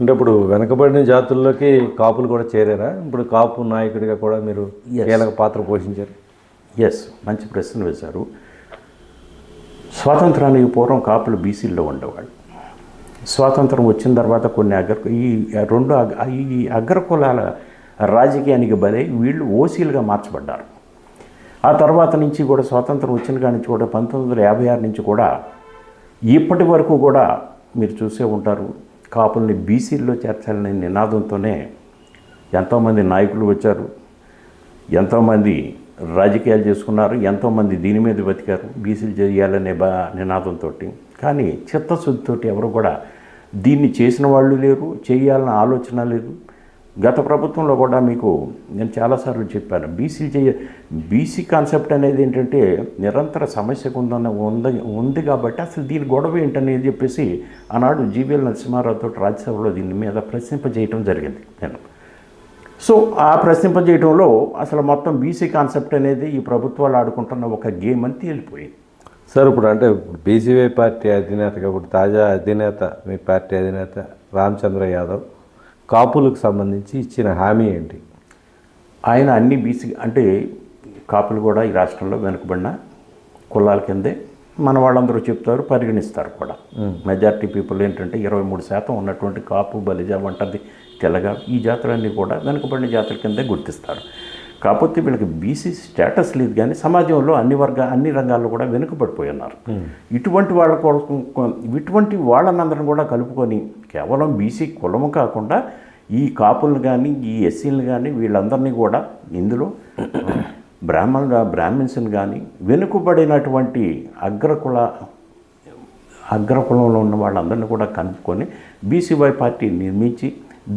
అంటే ఇప్పుడు వెనకబడిన జాతుల్లోకి కాపులు కూడా చేరారా? ఇప్పుడు కాపు నాయకుడిగా కూడా మీరు. కీలక పాత్ర పోషించారు? ఎస్ మంచి ప్రశ్న వేశారు. స్వాతంత్రానికి పూర్వం కాపులు బీసీల్లో ఉండేవాళ్ళు. స్వాతంత్రం వచ్చిన తర్వాత కొన్ని అగ్ర ఈ రెండు ఈ అగ్రకులాల రాజకీయానికి బలై వీళ్ళు ఓసీలుగా మార్చబడ్డారు. ఆ తర్వాత నుంచి కూడా స్వాతంత్రం వచ్చిన కాడి నుంచి కూడా పంతొమ్మిది వందల యాభై ఆరు నుంచి కూడా ఇప్పటి వరకు కూడా మీరు చూసే ఉంటారు. కాపుల్ని బీసీల్లో చేర్చాలనే నినాదంతోనే ఎంతోమంది నాయకులు వచ్చారు. ఎంతోమంది రాజకీయాలు చేసుకున్నారు. ఎంతోమంది దీని మీద బతికారు. బీసీలు చేయాలనే బా నినాదంతో కానీ చిత్తశుద్ధితోటి ఎవరు కూడా దీన్ని చేసిన వాళ్ళు లేరు. చేయాలన్న ఆలోచన లేదు. గత ప్రభుత్వంలో కూడా మీకు నేను చాలాసార్లు చెప్పాను బీసీ చేయ బీసీ కాన్సెప్ట్ అనేది ఏంటంటే నిరంతర సమస్యకు ఉందన్న ఉంది ఉంది కాబట్టి అసలు దీని గొడవ ఏంటనేది చెప్పేసి ఆనాడు జీవీఎల్ నరసింహారావుతో రాజ్యసభలో దీని మీద ప్రశ్నింపజేయటం జరిగింది నేను. సో ఆ ప్రశ్నింపజేయడంలో అసలు మొత్తం బీసీ కాన్సెప్ట్ అనేది ఈ ప్రభుత్వాలు ఆడుకుంటున్న ఒక గేమ్ అని తేలిపోయింది. సార్ ఇప్పుడు అంటే బీసీవై పార్టీ అధినేతగా ఇప్పుడు తాజా అధినేత మీ పార్టీ అధినేత రామచంద్ర యాదవ్ కాపులకు సంబంధించి ఇచ్చిన హామీ ఏంటి? ఆయన అన్ని బీసీ అంటే కాపులు కూడా ఈ రాష్ట్రంలో వెనుకబడిన కులాల కిందే మన వాళ్ళందరూ చెప్తారు పరిగణిస్తారు కూడా. మెజారిటీ పీపుల్ ఏంటంటే ఇరవై మూడు శాతం ఉన్నటువంటి కాపు బలిజ వంటది తెలగ ఈ జాతులన్నీ కూడా వెనుకబడిన జాతుల కిందే గుర్తిస్తారు. కాకపోతే వీళ్ళకి బీసీ స్టేటస్ లేదు కానీ సమాజంలో అన్ని వర్గ అన్ని రంగాల్లో కూడా వెనుకబడిపోయి ఉన్నారు ఇటువంటి వాళ్ళ ఇటువంటి వాళ్ళనందరం కూడా కలుపుకొని కేవలం బీసీ కులము కాకుండా ఈ కాపులను కానీ ఈ ఎస్సీలను కానీ వీళ్ళందరినీ కూడా ఇందులో బ్రాహ్మణ బ్రాహ్మిన్స్ని కానీ వెనుకబడినటువంటి అగ్రకుల అగ్రకులంలో ఉన్న వాళ్ళందరినీ కూడా కనుక్కొని బీసీవై పార్టీ నిర్మించి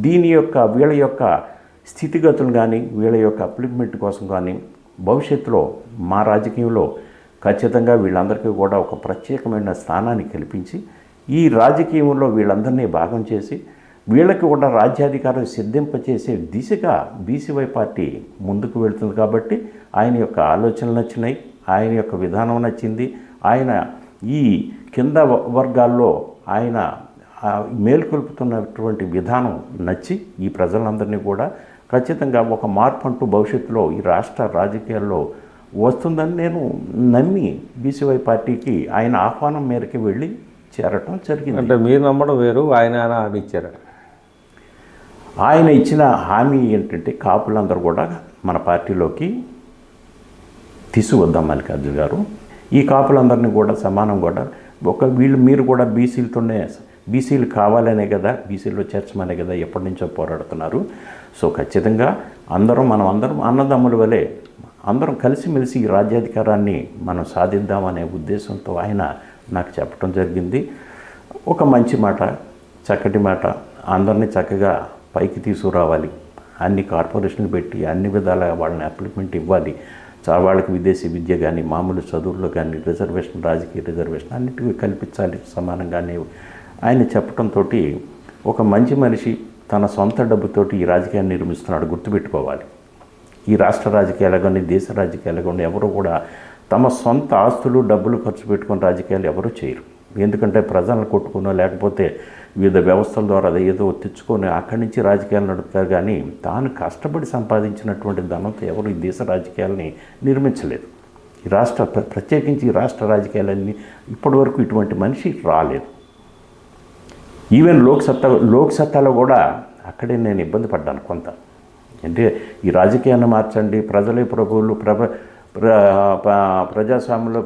దీని యొక్క వీళ్ళ యొక్క స్థితిగతులు కానీ వీళ్ళ యొక్క అప్లిమెంట్ కోసం కానీ భవిష్యత్తులో మా రాజకీయంలో ఖచ్చితంగా వీళ్ళందరికీ కూడా ఒక ప్రత్యేకమైన స్థానాన్ని కల్పించి ఈ రాజకీయంలో వీళ్ళందరినీ భాగం చేసి వీళ్ళకి కూడా రాజ్యాధికారం సిద్ధింపచేసే దిశగా బీసీవై పార్టీ ముందుకు వెళ్తుంది కాబట్టి ఆయన యొక్క ఆలోచనలు నచ్చినాయి ఆయన యొక్క విధానం నచ్చింది ఆయన ఈ కింద వర్గాల్లో ఆయన మేల్కొల్పుతున్నటువంటి విధానం నచ్చి ఈ ప్రజలందరినీ కూడా ఖచ్చితంగా ఒక మార్పు అంటూ భవిష్యత్తులో ఈ రాష్ట్ర రాజకీయాల్లో వస్తుందని నేను నమ్మి బీసీవై పార్టీకి ఆయన ఆహ్వానం మేరకు వెళ్ళి చేరటం జరిగింది. అంటే మీరు నమ్మడం వేరు ఆయన హామీ ఇచ్చారా. ఆయన ఇచ్చిన హామీ ఏంటంటే కాపులందరూ కూడా మన పార్టీలోకి తీసుకువద్దాం మల్లికార్జున గారు. ఈ కాపులందరినీ కూడా సమానం కూడా ఒక వీళ్ళు మీరు కూడా బీసీలతోనే బీసీలు కావాలనే కదా బీసీలో చేర్చమనే కదా ఎప్పటి నుంచో పోరాడుతున్నారు. సో ఖచ్చితంగా అందరం మనం అందరం అన్నదమ్ముల వలె అందరం కలిసిమెలిసి ఈ రాజ్యాధికారాన్ని మనం సాధిద్దామనే ఉద్దేశంతో ఆయన నాకు చెప్పడం జరిగింది. ఒక మంచి మాట చక్కటి మాట అందరినీ చక్కగా పైకి తీసుకురావాలి. అన్ని కార్పొరేషన్లు పెట్టి అన్ని విధాల వాళ్ళని అప్లిమెంట్ ఇవ్వాలి. చా వాళ్ళకి విదేశీ విద్య కానీ మామూలు చదువుల్లో కానీ రిజర్వేషన్ రాజకీయ రిజర్వేషన్ అన్నిటికీ కల్పించాలి సమానంగానే. ఆయన చెప్పడంతో ఒక మంచి మనిషి తన సొంత డబ్బుతోటి ఈ రాజకీయాన్ని నిర్మిస్తున్నాడు గుర్తుపెట్టుకోవాలి. ఈ రాష్ట్ర రాజకీయాలు కానీ దేశ రాజకీయాలు కానీ ఎవరు కూడా తమ సొంత ఆస్తులు డబ్బులు ఖర్చు పెట్టుకుని రాజకీయాలు ఎవరు చేయరు. ఎందుకంటే ప్రజలను కొట్టుకునో లేకపోతే వివిధ వ్యవస్థల ద్వారా అది ఏదో తెచ్చుకొని అక్కడి నుంచి రాజకీయాలు నడుపుతారు కానీ తాను కష్టపడి సంపాదించినటువంటి ధనంతో ఎవరు ఈ దేశ రాజకీయాలని నిర్మించలేదు. ఈ రాష్ట్ర ప్ర- ప్రత్యేకించి ఈ రాష్ట్ర రాజకీయాలన్నీ ఇప్పటివరకు ఇటువంటి మనిషి రాలేదు. ఈవెన్ లోక్సత్తా లోక్సత్తాలో కూడా అక్కడే నేను ఇబ్బంది పడ్డాను కొంత అంటే ఈ రాజకీయాన్ని మార్చండి ప్రజలే ప్రభువులు ప్రభ ప్రజాస్వామ్యంలో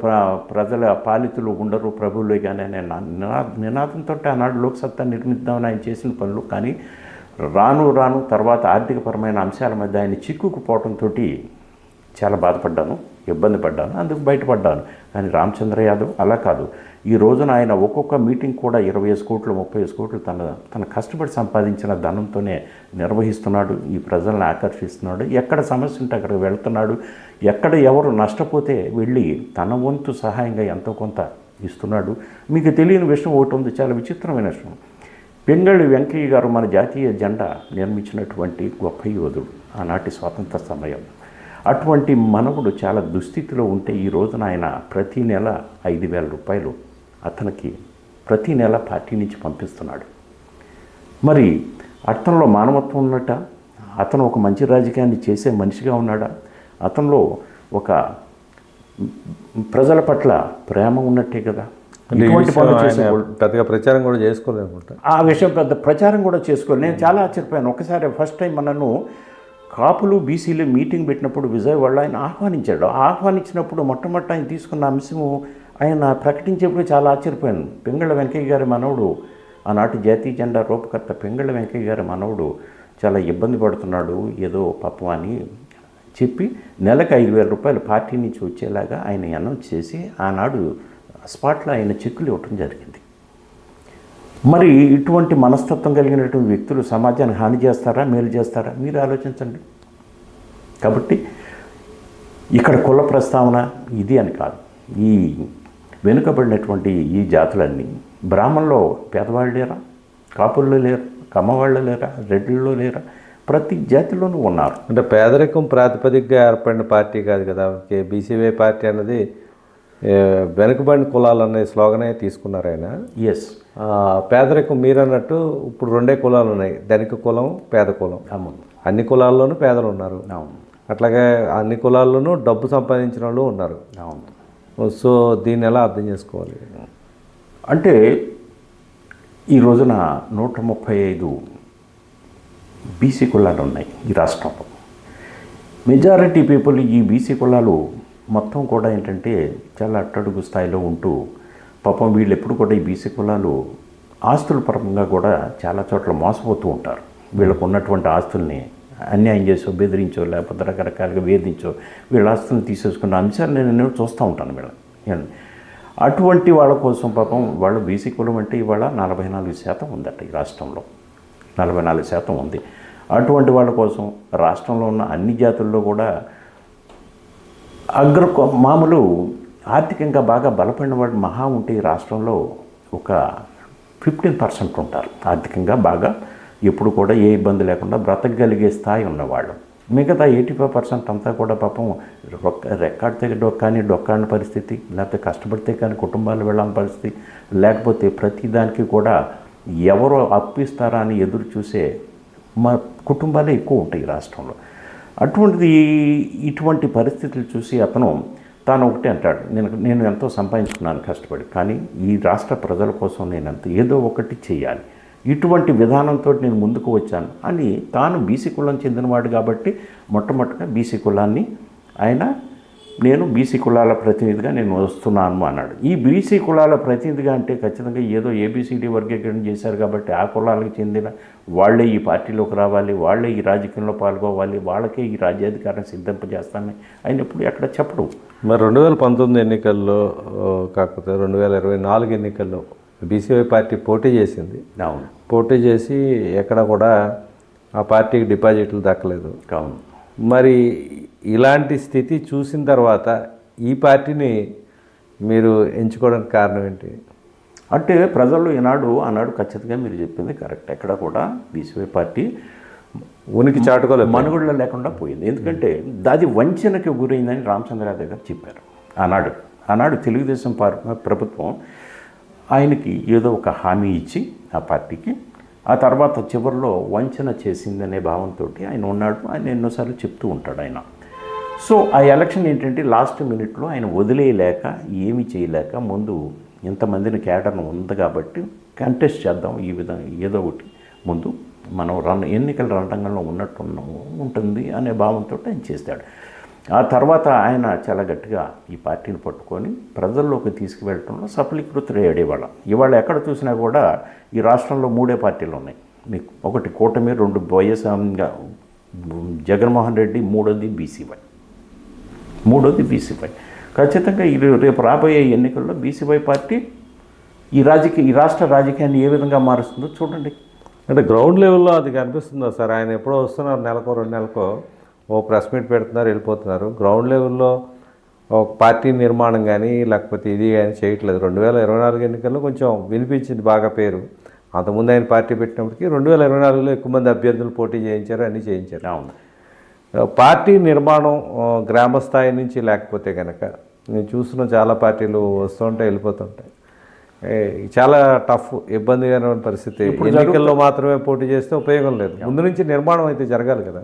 ప్రజల పాలితులు ఉండరు ప్రభువులు కానీ అనే నా- నినా నినాదంతో ఆనాడు లోక్సత్తా నిర్మిద్దామని ఆయన చేసిన పనులు కానీ రాను రాను తర్వాత ఆర్థికపరమైన అంశాల మధ్య ఆయన చిక్కుకుపోవడంతో చాలా బాధపడ్డాను ఇబ్బంది పడ్డాను అందుకు బయటపడ్డాను కానీ రామచంద్ర యాదవ్ అలా కాదు. ఈ రోజున ఆయన ఒక్కొక్క మీటింగ్ కూడా ఇరవై ఐదు కోట్లు ముప్పై ఐదు కోట్లు తన తన కష్టపడి సంపాదించిన ధనంతోనే నిర్వహిస్తున్నాడు. ఈ ప్రజలను ఆకర్షిస్తున్నాడు. ఎక్కడ సమస్య ఉంటే అక్కడికి వెళ్తున్నాడు. ఎక్కడ ఎవరు నష్టపోతే వెళ్ళి తన వంతు సహాయంగా ఎంతో కొంత ఇస్తున్నాడు. మీకు తెలియని విషయం ఒకటి ఉంది. చాలా విచిత్రమైన విషయం. పెంగళి వెంకయ్య గారు మన జాతీయ జెండా నిర్మించినటువంటి గొప్ప యోధుడు. ఆనాటి స్వాతంత్ర సమయం. అటువంటి మనవుడు చాలా దుస్థితిలో ఉంటే ఈ రోజున ఆయన ప్రతి నెల ఐదు వేల రూపాయలు అతనికి ప్రతి నెల పార్టీ నుంచి పంపిస్తున్నాడు. మరి అతనిలో మానవత్వం ఉన్నట్ట అతను ఒక మంచి రాజకీయాన్ని చేసే మనిషిగా ఉన్నాడా? అతనిలో ఒక ప్రజల పట్ల ప్రేమ ఉన్నట్టే కదా? పెద్దగా ప్రచారం కూడా చేసుకోలేదు ఆ విషయం పెద్ద ప్రచారం కూడా చేసుకోవాలి నేను చాలా ఆశ్చర్యపోయాను. ఒకసారి ఫస్ట్ టైం నన్ను కాపులు బీసీలు మీటింగ్ పెట్టినప్పుడు విజయవాడలో ఆయన ఆహ్వానించాడు. ఆహ్వానించినప్పుడు మొట్టమొదటి ఆయన తీసుకున్న అంశము ఆయన ప్రకటించేప్పుడు చాలా ఆశ్చర్యపోయాను. పింగళ వెంకయ్య గారి మనవుడు ఆనాటి జాతీయ జెండా రూపకర్త పింగళ వెంకయ్య గారి మనవడు చాలా ఇబ్బంది పడుతున్నాడు ఏదో పాపం అని చెప్పి నెలకు ఐదు వేల రూపాయలు పార్టీ నుంచి వచ్చేలాగా ఆయన అనౌన్స్ చేసి ఆనాడు స్పాట్లో ఆయన చెక్కులు ఇవ్వటం జరిగింది. మరి ఇటువంటి మనస్తత్వం కలిగినటువంటి వ్యక్తులు సమాజానికి హాని చేస్తారా మేలు చేస్తారా? మీరు ఆలోచించండి. కాబట్టి ఇక్కడ కుల ప్రస్తావన ఇది అని కాదు. ఈ వెనుకబడినటువంటి ఈ జాతులన్నీ బ్రాహ్మణలో పేదవాళ్ళు లేరా? కాపుల్లో లేరా? కమ్మవాళ్ళు లేరా? రెడ్డిల్లో లేరా? ప్రతి జాతిలోనూ ఉన్నారు. అంటే పేదరికం ప్రాతిపదికగా ఏర్పడిన పార్టీ కాదు కదా. బీసీవై పార్టీ అన్నది వెనుకబడిన కులాలు అనే స్లోగనే తీసుకున్నారు ఆయన. ఎస్ పేదరికం మీరు అన్నట్టు ఇప్పుడు రెండే కులాలు ఉన్నాయి. ధనిక కులం పేద కులం. అవును. అన్ని కులాల్లోనూ పేదలు ఉన్నారు. అవును. అట్లాగే అన్ని కులాల్లోనూ డబ్బు సంపాదించిన వాళ్ళు ఉన్నారు. అవును. సో దీన్ని ఎలా అర్థం చేసుకోవాలి? అంటే ఈ రోజున నూట ముప్పై ఐదు బీసీ కులాలు ఉన్నాయి ఈ రాష్ట్రంలో. మెజారిటీ పీపుల్ ఈ బీసీ కులాలు మొత్తం కూడా ఏంటంటే చాలా అట్టడుగు స్థాయిలో ఉంటూ పాపం వీళ్ళు ఎప్పుడు కూడా ఈ బీసీ కులాలు ఆస్తుల పరంగా కూడా చాలా చోట్ల మోసపోతూ ఉంటారు. వీళ్ళకు ఉన్నటువంటి ఆస్తుల్ని అన్యాయం చేసో బెదిరించో లేకపోతే రకరకాలుగా వేధించో వీళ్ళ ఆస్తులను తీసేసుకున్న అంశాలు నేను చూస్తూ ఉంటాను వీళ్ళ వీళ్ళని. అటువంటి వాళ్ళ కోసం పాపం వాళ్ళు బీసీ కులం అంటే ఇవాళ నలభై నాలుగు శాతం ఉందట ఈ రాష్ట్రంలో. నలభై నాలుగు శాతం ఉంది. అటువంటి వాళ్ళ కోసం రాష్ట్రంలో ఉన్న అన్ని జాతుల్లో కూడా అగ్ర మామూలు ఆర్థికంగా బాగా బలపడిన వాడు మహా ఉంటే ఈ రాష్ట్రంలో ఒక ఫిఫ్టీన్ పర్సెంట్ ఉంటారు. ఆర్థికంగా బాగా ఎప్పుడు కూడా ఏ ఇబ్బంది లేకుండా బ్రతకగలిగే స్థాయి ఉన్నవాళ్ళు. మిగతా ఎయిటీ ఫైవ్ పర్సెంట్ అంతా కూడా పాపం రొక్క రెక్కాడితే డొక్కాని డొక్కాని పరిస్థితి లేకపోతే కష్టపడితే కానీ కుటుంబాలు వెళ్ళని పరిస్థితి లేకపోతే ప్రతిదానికి కూడా ఎవరో అప్పిస్తారా అని ఎదురు చూసే మా కుటుంబాలే ఎక్కువ ఉంటాయి ఈ రాష్ట్రంలో. అటువంటిది ఇటువంటి పరిస్థితులు చూసి అతను తాను ఒకటి అంటాడు నేను నేను ఎంతో సంపాదించుకున్నాను కష్టపడి కానీ ఈ రాష్ట్ర ప్రజల కోసం నేను అంత ఏదో ఒకటి చేయాలి ఇటువంటి విధానంతో నేను ముందుకు వచ్చాను అని తాను బీసీ కులం చెందినవాడు కాబట్టి మొట్టమొదటిగా బీసీ కులాన్ని ఆయన నేను బీసీ కులాల ప్రతినిధిగా నేను వస్తున్నాను అన్నాడు. ఈ బీసీ కులాల ప్రతినిధిగా అంటే ఖచ్చితంగా ఏదో ఏబిసిడి వర్గీకరణ చేశారు కాబట్టి ఆ కులాలకు చెందిన వాళ్ళే ఈ పార్టీలోకి రావాలి వాళ్ళే ఈ రాజకీయంలో పాల్గొవాలి వాళ్ళకే ఈ రాజ్యాధికారం సిద్ధింపజేస్తానని ఆయన ఎప్పుడు ఎక్కడ చెప్పడు. మరి రెండు వేల పంతొమ్మిది ఎన్నికల్లో కాకపోతే రెండు వేల ఇరవై నాలుగు ఎన్నికల్లో బీసీవై పార్టీ పోటీ చేసింది. అవును. పోటీ చేసి ఎక్కడ కూడా ఆ పార్టీకి డిపాజిట్లు దక్కలేదు. అవును. మరి ఇలాంటి స్థితి చూసిన తర్వాత ఈ పార్టీని మీరు ఎంచుకోవడానికి కారణం ఏంటి? అంటే ప్రజలు ఈనాడు ఆనాడు ఖచ్చితంగా మీరు చెప్పింది కరెక్ట్. ఎక్కడ కూడా బీసీవై పార్టీ ఉనికి చాటుకోలేదు. మనుగడలో లేకుండా పోయింది. ఎందుకంటే అది వంచనకి గురైందని రామచంద్రరావు గారు చెప్పారు. ఆనాడు ఆనాడు తెలుగుదేశం పార్ ప్రభుత్వం ఆయనకి ఏదో ఒక హామీ ఇచ్చి ఆ పార్టీకి ఆ తర్వాత చివరిలో వంచన చేసిందనే భావంతో ఆయన ఉన్నాడు. ఆయన ఎన్నోసార్లు చెప్తూ ఉంటాడు ఆయన. సో ఆ ఎలక్షన్ ఏంటంటే లాస్ట్ మినిట్లో ఆయన వదిలేయలేక ఏమి చేయలేక ముందు ఇంతమందిని కేటర్ను ఉంది కాబట్టి కంటెస్ట్ చేద్దాం ఈ విధంగా ఏదో ఒకటి ముందు మనం రన్ ఎన్నికల రణరంగంలో ఉన్నట్టు ఉంటుంది అనే భావంతో ఆయన చేస్తాడు. ఆ తర్వాత ఆయన చాలా గట్టిగా ఈ పార్టీని పట్టుకొని ప్రజల్లోకి తీసుకువెళ్ళటంలో సఫలీకృతుడయ్యాడు ఇవాళ ఇవాళ ఎక్కడ చూసినా కూడా ఈ రాష్ట్రంలో మూడే పార్టీలు ఉన్నాయి. మీకు ఒకటి కూటమి రెండు వైఎస్ఆర్ జగన్మోహన్ రెడ్డి మూడోది బీసీవై. మూడోది బీసీవై. ఖచ్చితంగా ఈ రేపు రాబోయే ఎన్నికల్లో బీసీవై పార్టీ ఈ రాజకీయ ఈ రాష్ట్ర రాజకీయాన్ని ఏ విధంగా మారుస్తుందో చూడండి. అంటే గ్రౌండ్ లెవెల్లో అది కనిపిస్తుందా సార్? ఆయన ఎప్పుడో వస్తున్నారు నెలకో రెండు నెలకో. ఓ ప్రెస్ మీట్ పెడుతున్నారు వెళ్ళిపోతున్నారు. గ్రౌండ్ లెవెల్లో ఒక పార్టీ నిర్మాణం కానీ లేకపోతే ఇది కానీ చేయట్లేదు. రెండు వేల ఇరవై నాలుగు ఎన్నికల్లో కొంచెం వినిపించింది బాగా పేరు. అంతకుముందు ఆయన పార్టీ పెట్టినప్పటికీ రెండు వేల ఇరవై నాలుగులో ఎక్కువ మంది అభ్యర్థులు పోటీ చేయించారు అన్నీ చేయించారు. అవును. పార్టీ నిర్మాణం గ్రామ స్థాయి నుంచి లేకపోతే కనుక నేను చూస్తున్న చాలా పార్టీలు వస్తుంటాయి వెళ్ళిపోతుంటాయి. చాలా టఫ్ ఇబ్బందికరమైన పరిస్థితి. ఎన్నికల్లో మాత్రమే పోటీ చేస్తే ఉపయోగం లేదు. ముందు నుంచి నిర్మాణం అయితే జరగాలి కదా.